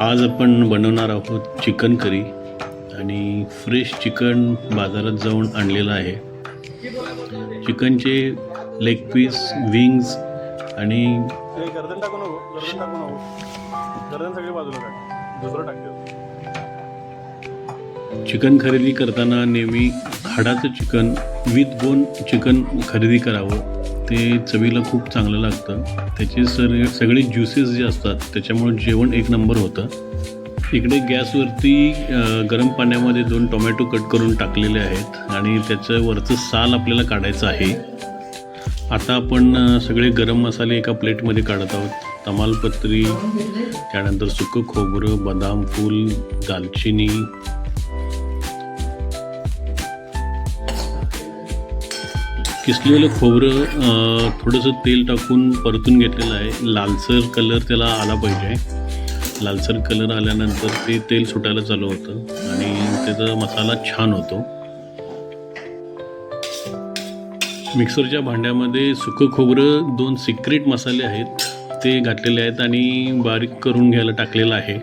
आज आपण बनवणार आहोत चिकन करी आणि फ्रेश चिकन बाजारात जाऊन आणलेलं आहे. चिकनचे लेग पीस विंग्स आणि चिकन खरेदी करताना नेहमी हाडाचं चिकन विथ बोन चिकन खरेदी करावं. ते चवीला खूप चांगलं लागतं. त्याचे सर सगळे ज्युसेस जे असतात त्याच्यामुळे जेवण एक नंबर होतं. इकडे गॅसवरती गरम पाण्यामध्ये दोन टोमॅटो कट करून टाकलेले आहेत आणि त्याचं वरचं साल आपल्याला काढायचं आहे. आता आपण सगळे गरम मसाले एका प्लेटमध्ये काढत आहोत. तमालपत्री त्यानंतर सुकं खोबरं बदाम फूल दालचिनी किसलेलं खोबरं थोडंसं तेल टाकून परतून घेतलेलं आहे. लालसर कलर त्याला आला पाहिजे. लालसर कलर आल्यानंतर ते तेल सुटायला चालू होतं आणि त्याचा मसाला छान होतो. मिक्सरच्या भांड्यामध्ये सुकं खोबरं दोन सिक्रेट मसाले आहेत. ते घातलेले आहेत आणि बारीक करून घ्यायला टाकलेलं आहे.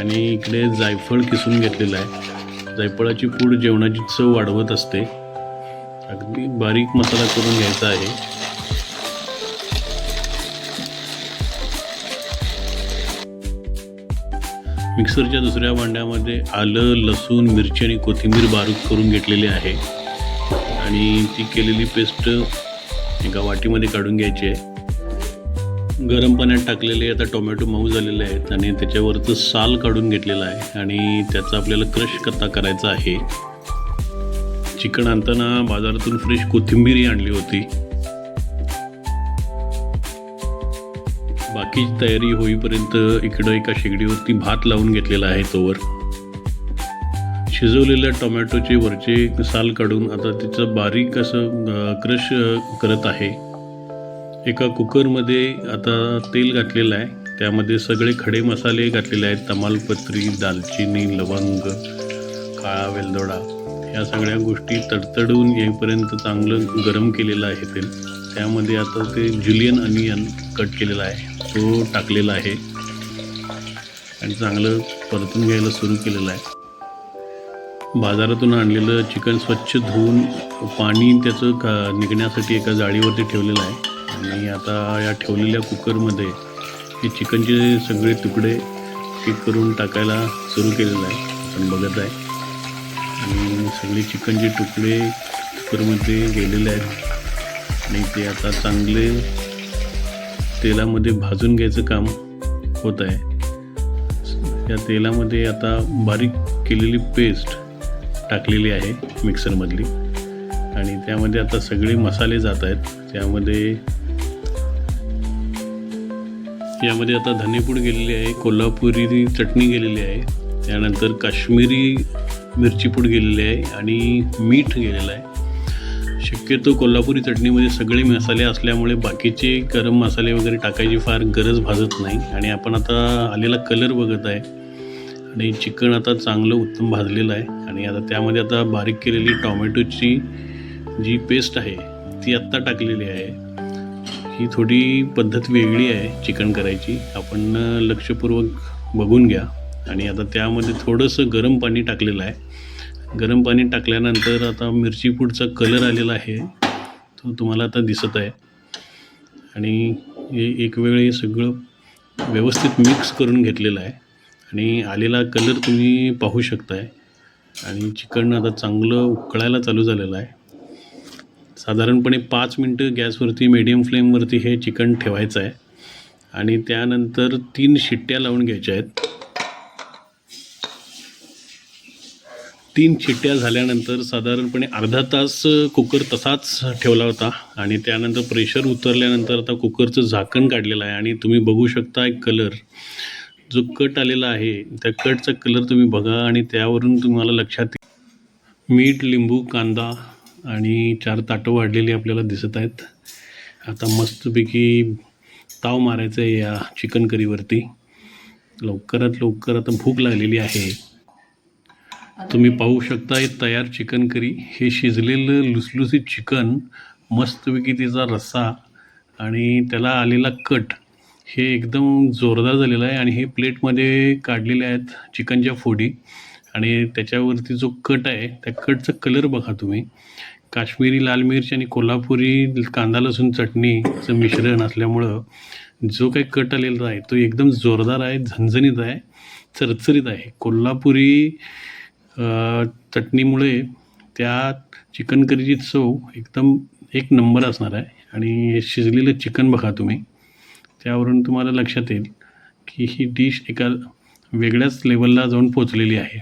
आणि इकडे जायफळ किसून घेतलेलं आहे. जायफळाची पूड जेवणाची चव वाढवत असते. अगदी बारीक मसाला करून घ्यायचा आहे. मिक्सरच्या दुसऱ्या भांड्यामध्ये आलं लसूण मिरची आणि कोथिंबीर बारीक करून घेतलेली आहे. आणि ती केलेली पेस्ट एका वाटीमध्ये काढून घ्यायची आहे. गरम पाण्यात टाकलेले आता टोमॅटो मऊ झालेले आहेत आणि त्याच्यावरचं साल काढून घेतलेलं आहे. आणि त्याचा आपल्याला क्रश कथा करायचा आहे. चिकन आणताना बाजारातून फ्रेश कोथिंबीरही आणली होती. बाकीची तयारी होईपर्यंत इकडं एका शेगडीवरती भात लावून घेतलेला आहे तोवर शिजवलेल्या टोमॅटोचे वरचे साल काढून आता तिचं बारीक असं क्रश करत आहे. एका कुकरमध्ये आता तेल घातलेलं आहे. त्यामध्ये सगळे खडे मसाले घातलेले आहेत. तमालपत्री दालचिनी लवंग काळा वेलदोडा. या सगळ्या गोष्टी तडतडून येईपर्यंत चांगलं गरम केलेलं आहे तेल. त्यामध्ये आता ते जुलियन अनियन कट केलेला आहे. तो टाकलेला आहे. आणि चांगलं परतून घ्यायला सुरू केलेलं आहे. बाजारातून आणलेलं चिकन स्वच्छ धुवून पाणी त्याचं का निघण्यासाठी एका जाळीवरती ठेवलेलं आहे. आणि आता या ठेवलेल्या कुकरमध्ये हे चिकनचे सगळे तुकडे पीक करून टाकायला सुरू केलेलं आहे. आपण बघत आहे. आणि सगळे चिकनचे तुकडे कुकरमध्ये गेलेले आहेत. आणि ते आता चांगले तेलामध्ये भाजून घ्यायचं काम होत आहे. या तेलामध्ये आता बारीक केलेली पेस्ट टाकलेली आहे मिक्सरमधली. आणि त्यामध्ये आता सगळे मसाले जात आहेत. त्यामध्ये यामध्ये आता धनेपूड गेलेली आहे कोल्हापुरी चटणी गेलेली आहे. त्यानंतर काश्मीरी मिरची पूड गेलेली आहे आणि मीठ गेलेलं आहे. शक्यतो कोल्हापुरी चटणीमध्ये सगळे मसाले असल्यामुळे बाकीचे गरम मसाले वगैरे टाकायची फार गरज भाजत नाही. आणि आपण आता आलेला कलर बघत आहे. आणि चिकन आता चांगलं उत्तम भाजलेलं आहे. आणि आता त्यामध्ये आता बारीक केलेली टॉमॅटोची जी पेस्ट आहे ती आत्ता टाकलेली आहे. ही थोडी पद्धत वेगळी आहे चिकन करायची. आपण लक्षपूर्वक बघून घ्या. आणि आता त्यामध्ये थोडंसं गरम पाणी टाकलेलं आहे. गरम पाणी टाकल्यानंतर आता मिरची पूडचा कलर आलेला आहे. तो तुम्हाला आता दिसत आहे. आणि हे एक वेळ हे सगळं व्यवस्थित मिक्स करून घेतलेलं आहे. आणि आलेला कलर तुम्ही पाहू शकताय. आणि चिकन आता चांगलं उकळायला चालू झालेलं आहे. साधारणपणे पाच मिनटं गॅसवरती मीडियम फ्लेमवरती हे चिकन ठेवायचं आहे. आणि त्यानंतर तीन शिट्ट्या लावून घ्यायच्या आहेत. तीन चिट्ट्या झाल्यानंतर साधारणपणे अर्धा तास कुकर तसाच ठेवला होता आणि त्यानंतर प्रेशर उतरल्यानंतर आता कुकरचं झाकण काढलेलं आहे. आणि तुम्ही बघू शकता एक कलर. जो कट आलेला आहे त्या कटचा कलर तुम्ही बघा आणि त्यावरून तुम्हाला लक्षात येईल. मीठ लिंबू कांदा आणि चार ताटं वाढलेली आपल्याला दिसत आहेत. आता मस्तपैकी ताव मारायचं आहे या चिकन करीवरती. लवकरात लवकर आता भूक लागलेली आहे. तुम्ही पाहू शकता हे तयार चिकन करी. हे शिजलेलं लुसलुसीत चिकन मस्तपैकी तिचा रस्सा आणि त्याला आलेला कट. हे एकदम जोरदार झालेलं आहे आणि हे प्लेटमध्ये काढलेले आहेत चिकनच्या फोडी. आणि त्याच्यावरती जो कट आहे त्या कटचा कलर बघा तुम्ही. काश्मीरी लाल मिरची आणि कोल्हापुरी कांदा लसूण चटणीचं मिश्रण असल्यामुळं जो काही कट आलेला आहे तो एकदम जोरदार आहे झणझणीत आहे चरचरीत आहे. कोल्हापुरी चटणीमुळे त्या चिकन करीची चव एकदम एक नंबर असणार आहे. आणि शिजलेलं चिकन बघा तुम्ही. त्यावरून तुम्हाला लक्षात येईल की ही डिश एका वेगळ्याच लेवलला जाऊन पोचलेली आहे.